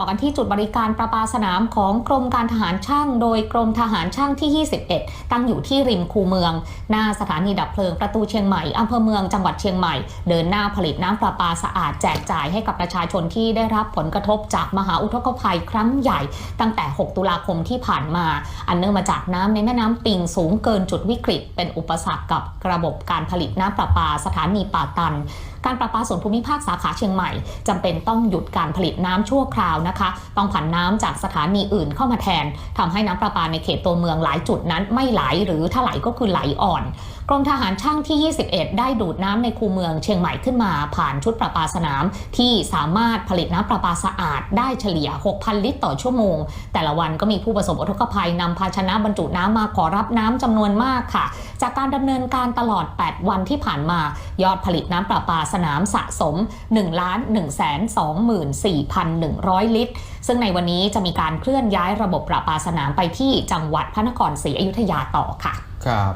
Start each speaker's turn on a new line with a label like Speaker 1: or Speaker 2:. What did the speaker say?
Speaker 1: ่อกันที่จุดบริการประปาสนามของกรมการทหารช่าง โดยกรมทหารช่างที่ 21 ตั้งอยู่ที่ริมคูเมือง หน้าสถานีดับเพลิงประตูเชียงใหม่อำเภอเมืองจังหวัดเชียงใหม่ เดินหน้าผลิตน้ำประปาสะอาดแจกจ่ายให้กับประชาชนที่ได้รับผลกระทบจากมหาอุทกภัยครั้งใหญ่ ตั้งแต่ 6 ตุลาคมที่ผ่านมา อันเนื่องมาจากน้ำในแม่น้ำปิงสูงเกินจุดวิกฤต เป็นอุปสรรคกับระบบการผลิตน้ำประปาสถานีป่าตัน การประปาส่วนภูมิภาคสาขาเชียงใหม่จำเป็นต้องหยุดการผลิตน้ำชั่วคราวนะคะ ต้องผันน้ำจากสถานีอื่นเข้ามาแทนทำให้น้ำประปาในเขตตัวเมืองหลายจุดนั้นไม่ไหลหรือถ้าไหลก็คือไหลอ่อนกรมทหารช่างที่ 21 ได้ดูดน้ำในคูเมืองเชียงใหม่ขึ้นมา ผ่านชุดประปาสนาม ที่สามารถผลิตน้ำประปาสะอาดได้เฉลี่ย 6,000 ลิตรต่อชั่วโมง แต่ละวันก็มีผู้ประสบอุทกภัยนำภาชนะบรรจุน้ำมาขอรับน้ำจำนวนมากค่ะ จากการดำเนินการตลอด 8 วันที่ผ่านมา ยอดผลิตน้ำประปาสนามสะสม 1 1 2 4 1 0 0 ลิตร ซึ่งในวันนี้จะมีการเคลื่อนย้ายระบบประปาสนามไปที่จังหวัดพระนครศรีอยุธยาต่อค่ะ
Speaker 2: ครับ